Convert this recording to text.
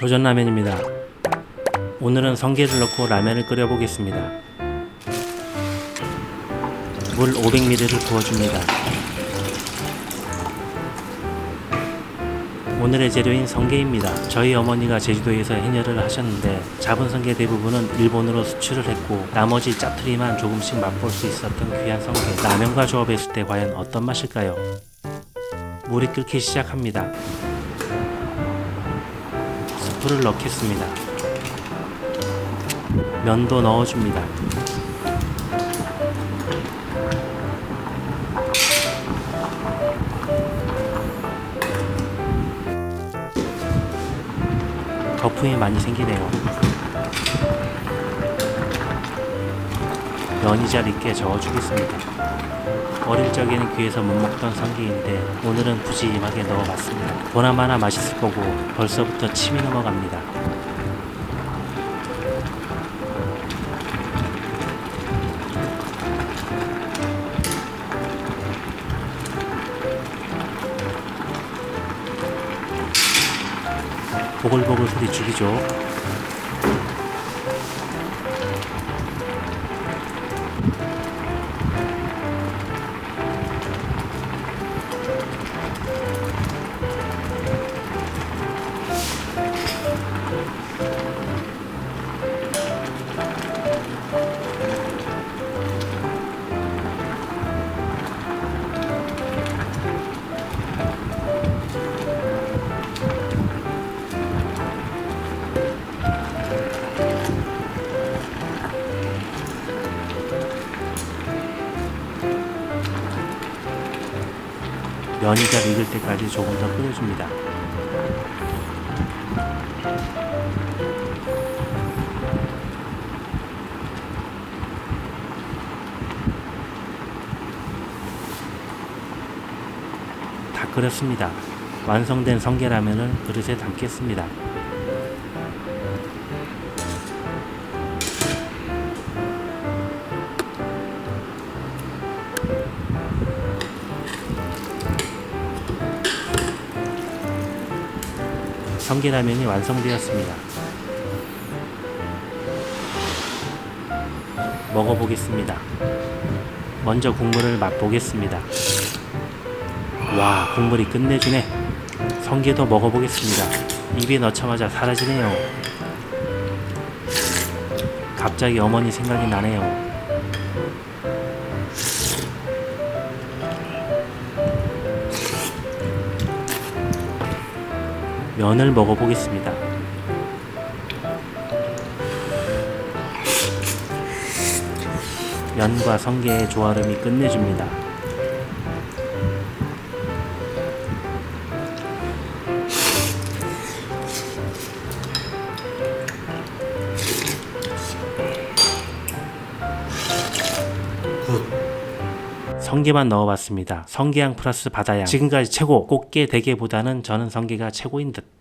도전 라면입니다. 오늘은 성게를 넣고 라면을 끓여 보겠습니다. 물 500ml를 부어줍니다. 오늘의 재료인 성게입니다. 저희 어머니가 제주도에서 해녀를 하셨는데 잡은 성게 대부분은 일본으로 수출을 했고 나머지 짜투리만 조금씩 맛볼 수 있었던 귀한 성게. 라면과 조합했을 때 과연 어떤 맛일까요? 물이 끓기 시작합니다. 스프를 넣겠습니다. 면도 넣어줍니다. 거품이 많이 생기네요. 면이 잘 익게 저어주겠습니다. 어릴 적에는 귀에서 못 먹던 성게인데 오늘은 푸짐하게 넣어봤습니다. 보나마나 맛있을 거고 벌써부터 침이 넘어갑니다. 보글보글 소리 죽이죠. 면이 잘 익을 때까지 조금 더 끓여줍니다. 다 끓였습니다. 완성된 성게라면을 그릇에 담겠습니다. 성게라면이 완성되었습니다. 먹어보겠습니다. 먼저 국물을 맛보겠습니다. 와, 국물이 끝내주네. 성게도 먹어보겠습니다. 입에 넣자마자 사라지네요. 갑자기 어머니 생각이 나네요. 면을 먹어보겠습니다. 면과 성게의 조화름이 끝내줍니다. 성게만 넣어봤습니다. 성게향 플러스 바다향. 지금까지 최고. 꽃게 대게보다는 저는 성게가 최고인 듯.